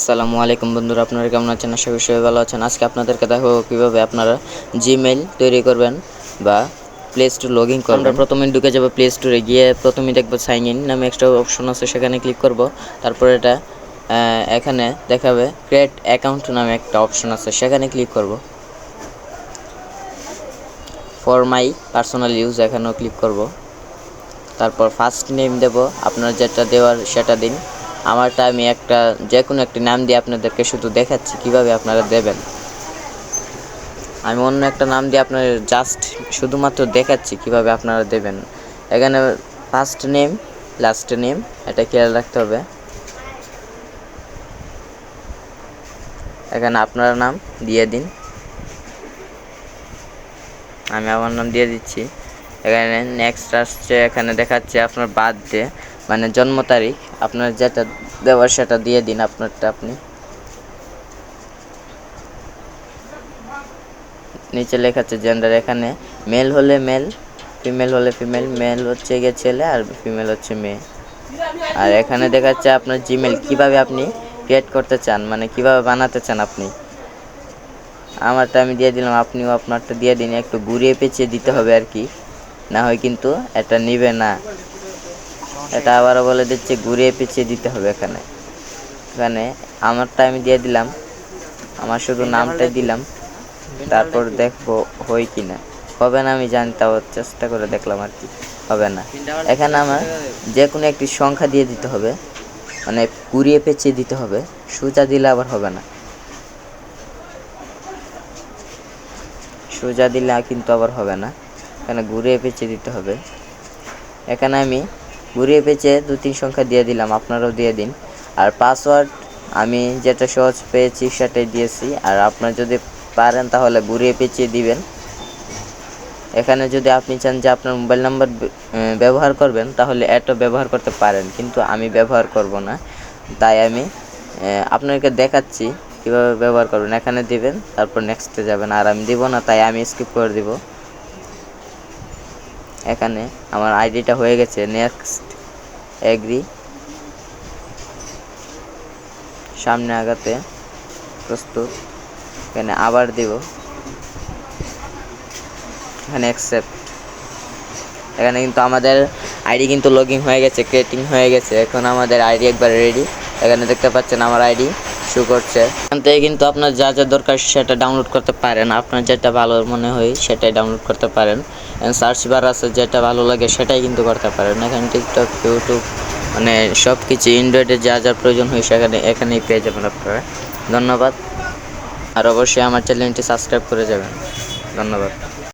আসসালামু আলাইকুম বন্ধুরা, আপনারা কেমন আছেন? আশা করি সবাই ভালো আছেন। আজকে আপনাদেরকে দেখাবো কীভাবে আপনারা জিমেইল তৈরি করবেন বা প্লে স্টোর লগ ইন করবেন। আমরা প্রথমে ঢুকে যাব প্লে স্টোরে গিয়ে প্রথমে দেখব সাইন ইন নামে একটা অপশন আছে, সেখানে ক্লিক করব। তারপর এটা এখানে দেখাবে ক্রিয়েট অ্যাকাউন্ট নামে একটা অপশন আছে, সেখানে ক্লিক করব। ফর মাই পার্সোনাল ইউজ এখানেও ক্লিক করব। তারপর ফার্স্ট নেম দেব, আপনার যেটা দেওয়ার সেটা দিন। আমারটা আমি একটা যে কোনো একটা নাম দিয়ে আপনাদেরকে শুধু দেখাচ্ছি, কীভাবে আপনারা দেবেন। আমি অন্য একটা নাম দিয়ে আপনার জাস্ট শুধুমাত্র দেখাচ্ছি, কীভাবে আপনারা দেবেন। এখানে ফার্স্ট নেম লাস্ট নেম এটা খেয়াল রাখতে হবে। এখানে আপনার নাম দিয়ে দিন। আমি আমার নাম দিয়ে দিচ্ছি। এখানে নেক্সট আসছে, এখানে দেখাচ্ছে আপনার বার্থডে মানে জন্ম তারিখ, আপনার যেটা দেওয়ার সেটা দিয়ে দিন আপনারটা আপনি। নিচে লেখা আছে জেন্ডার এখানে মেল হলে মেল ফিমেল হলে ফিমেল মেল হচ্ছে গিয়ে ছেলে আর ফিমেল হচ্ছে মেয়ে। আর এখানে দেখাচ্ছে আপনার জিমেল কীভাবে আপনি ক্রিয়েট করতে চান মানে কীভাবে বানাতে চান আপনি। আমারটা আমি দিয়ে দিলাম, আপনিও আপনারটা দিয়ে দিন, একটু ঘুরিয়ে পেঁচিয়ে দিতে হবে আর কি। না হয় কিন্তু এটা নিবে না। এটা আবারও বলে দিচ্ছে ঘুরিয়ে পেঁচিয়ে দিতে হবে এখানে। এখানে আমারটা আমি দিয়ে দিলাম। আমার শুধু নামটাই দিলাম। তারপর দেখব হয় কি না হবে না আমি জানি তাও চেষ্টা করে দেখলাম আর কি। হবে না। এখানে আমার যে কোনো একটি সংখ্যা দিয়ে দিতে হবে। মানে কুড়িয়ে পেঁচিয়ে দিতে হবে। সোজা দিলে আবার হবে না। সোজা দিলে কিন্তু আবার হবে না। এখানে ঘুরিয়ে পেঁচিয়ে দিতে হবে। এখানে আমি ঘুরিয়ে পেঁচিয়ে দু তিন সংখ্যা দিয়ে দিলাম, আপনারাও দিয়ে দিন। আর পাসওয়ার্ড আমি যেটা সহজ পেয়েছি সেটাই দিয়েছি। আর আপনার যদি পারেন তাহলে ঘুরিয়ে পেঁচিয়ে দিবেন। এখানে যদি আপনি চান যে আপনার মোবাইল নাম্বার ব্যবহার করবেন, তাহলে এটা ব্যবহার করতে পারেন, কিন্তু আমি ব্যবহার করব না। তাই আমি আপনাকে দেখাচ্ছি কীভাবে ব্যবহার করবেন। এখানে দিবেন, তারপর নেক্সটে যাবেন। আর আমি দিব না, তাই আমি স্কিপ করে দিব। এখানে আমার আইডিটা হয়ে গেছে নেক্সট এগ্রি সামনে আগাতে প্রস্তুত, এখানে আবার দিব। এখানে অ্যাকসেপ্ট এখানে কিন্তু আমাদের আইডি কিন্তু লগইন হয়ে গেছে ক্রিয়েটিং হয়ে গেছে। এখন আমাদের আইডি একবার রেডি এখানে দেখতে পাচ্ছেন আমার আইডি। শু করছে। এখান থেকে কিন্তু আপনার যা যা দরকার সেটা ডাউনলোড করতে পারেন। আপনার যেটা ভালো মনে হয় সেটাই ডাউনলোড করতে পারেন। সার্চ বার আছে, যেটা ভালো লাগে সেটাই কিন্তু করতে পারেন। এখানে টিকটক ইউটিউব মানে সব কিছু অ্যান্ড্রয়েডে যা যা প্রয়োজন হয় সেখানে, এখানেই পেয়ে যাবেন আপনারা। ধন্যবাদ। আর অবশ্যই আমার চ্যানেলটি সাবস্ক্রাইব করে যাবেন। ধন্যবাদ।